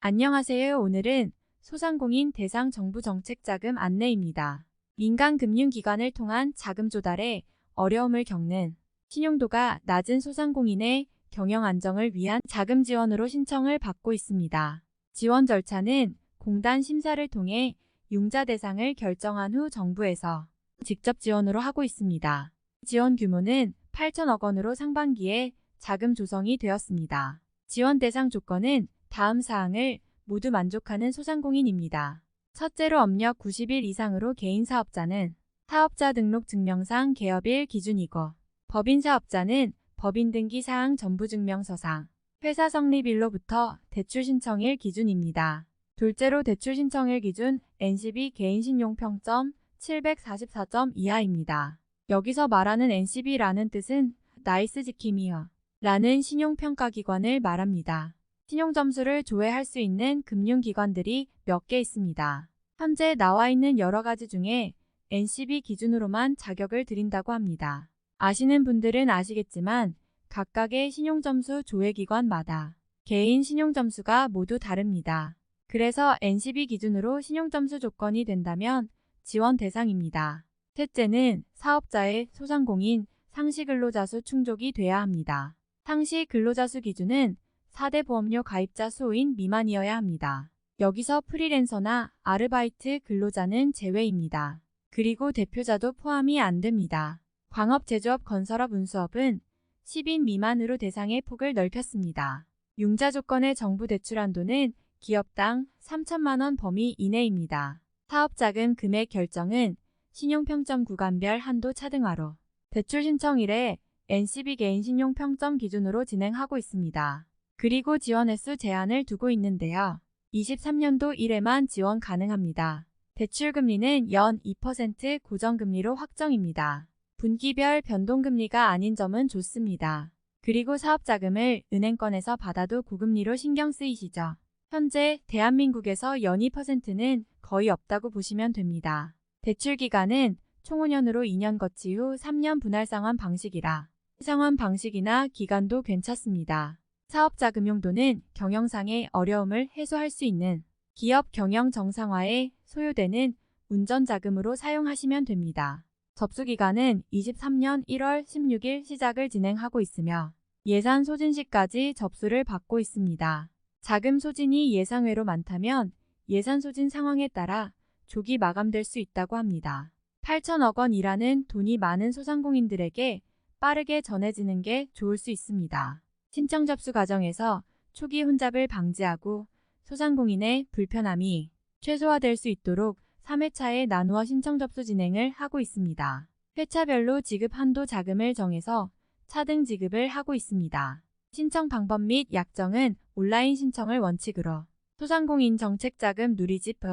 안녕하세요. 오늘은 소상공인 대상 정부 정책 자금 안내입니다. 민간 금융기관을 통한 자금 조달에 어려움을 겪는 신용도가 낮은 소상공인의 경영 안정을 위한 자금 지원으로 신청을 받고 있습니다. 지원 절차는 공단 심사를 통해 융자 대상을 결정한 후 정부에서 직접 지원으로 하고 있습니다. 지원 규모는 8천억 원으로 상반기에 자금 조성이 되었습니다. 지원 대상 조건은 다음 사항을 모두 만족하는 소상공인입니다. 첫째로 업력 90일 이상으로 개인 사업자는 사업자 등록 증명상 개업일 기준이고 법인 사업자는 법인 등기 사항 전부 증명서상 회사 성립일로부터 대출 신청일 기준입니다. 둘째로 대출 신청일 기준 NCB 개인 신용 평점 744점 이하입니다. 여기서 말하는 NCB라는 뜻은 나이스 지킴이어 라는 신용평가기관을 말합니다. 신용 점수를 조회할 수 있는 금융기관들이 몇 개 있습니다. 현재 나와 있는 여러 가지 중에 NCB 기준으로만 자격을 드린다고 합니다. 아시는 분들은 아시겠지만 각각의 신용점수 조회기관마다 개인 신용점수가 모두 다릅니다. 그래서 NCB 기준으로 신용점수 조건이 된다면 지원 대상입니다. 셋째는 사업자의 소상공인 상시 근로자 수 충족이 돼야 합니다. 상시 근로자 수 기준은 4대 보험료 가입자 수인 미만이어야 합니다. 여기서 프리랜서나 아르바이트 근로자는 제외입니다. 그리고 대표자도 포함이 안 됩니다. 광업, 제조업, 건설업, 운수업은 10인 미만으로 대상의 폭을 넓혔습니다. 융자 조건의 정부 대출 한도는 기업당 3천만 원 범위 이내입니다. 사업자금 금액 결정은 신용평점 구간별 한도 차등화로 대출 신청일에 NCB 개인 신용평점 기준으로 진행하고 있습니다. 그리고 지원 횟수 제한을 두고 있는데요. 23년도 1회만 지원 가능합니다. 대출 금리는 연 2% 고정금리로 확정입니다. 분기별 변동금리가 아닌 점은 좋습니다. 그리고 사업자금을 은행권에서 받아도 고금리로 신경 쓰이시죠. 현재 대한민국에서 연 2%는 거의 없다고 보시면 됩니다. 대출 기간은 총 5년으로 2년 거치 후 3년 분할 상환 방식이라 상환 방식이나 기간도 괜찮습니다. 사업자 금융도는 경영상의 어려움을 해소할 수 있는 기업 경영 정상화에 소요되는 운전자금으로 사용하시면 됩니다. 접수기간은 23년 1월 16일 시작을 진행하고 있으며 예산 소진 시까지 접수를 받고 있습니다. 자금 소진이 예상외로 많다면 예산 소진 상황에 따라 조기 마감될 수 있다고 합니다. 8천억 원이라는 돈이 많은 소상공인들에게 빠르게 전해지는 게 좋을 수 있습니다. 신청 접수 과정에서 초기 혼잡을 방지하고 소상공인의 불편함이 최소화될 수 있도록 3회차에 나누어 신청 접수 진행을 하고 있습니다. 회차별로 지급 한도 자금을 정해서 차등 지급을 하고 있습니다. 신청 방법 및 약정은 온라인 신청을 원칙으로 소상공인 정책자금 누리집에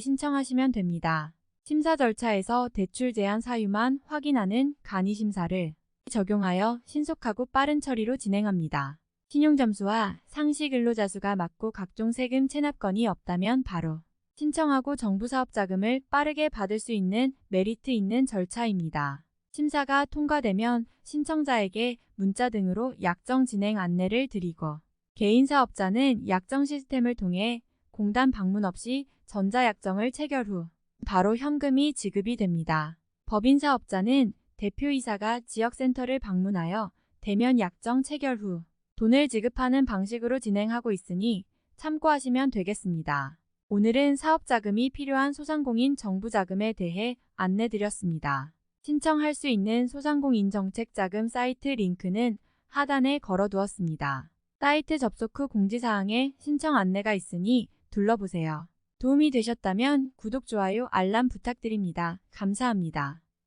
신청하시면 됩니다. 심사 절차에서 대출 제한 사유만 확인하는 간이 심사를 적용하여 신속하고 빠른 처리로 진행합니다. 신용점수와 상시 근로자 수가 맞고 각종 세금 체납건이 없다면 바로 신청하고 정부 사업 자금을 빠르게 받을 수 있는 메리트 있는 절차입니다. 심사가 통과되면 신청자에게 문자 등으로 약정 진행 안내를 드리고 개인 사업자는 약정 시스템을 통해 공단 방문 없이 전자약정을 체결 후 바로 현금이 지급이 됩니다. 법인 사업자는 대표이사가 지역센터를 방문하여 대면 약정 체결 후 돈을 지급하는 방식으로 진행하고 있으니 참고하시면 되겠습니다. 오늘은 사업자금이 필요한 소상공인 정부자금에 대해 안내드렸습니다. 신청할 수 있는 소상공인 정책자금 사이트 링크는 하단에 걸어두었습니다. 사이트 접속 후 공지사항에 신청 안내가 있으니 둘러보세요. 도움이 되셨다면 구독, 좋아요, 알람 부탁드립니다. 감사합니다.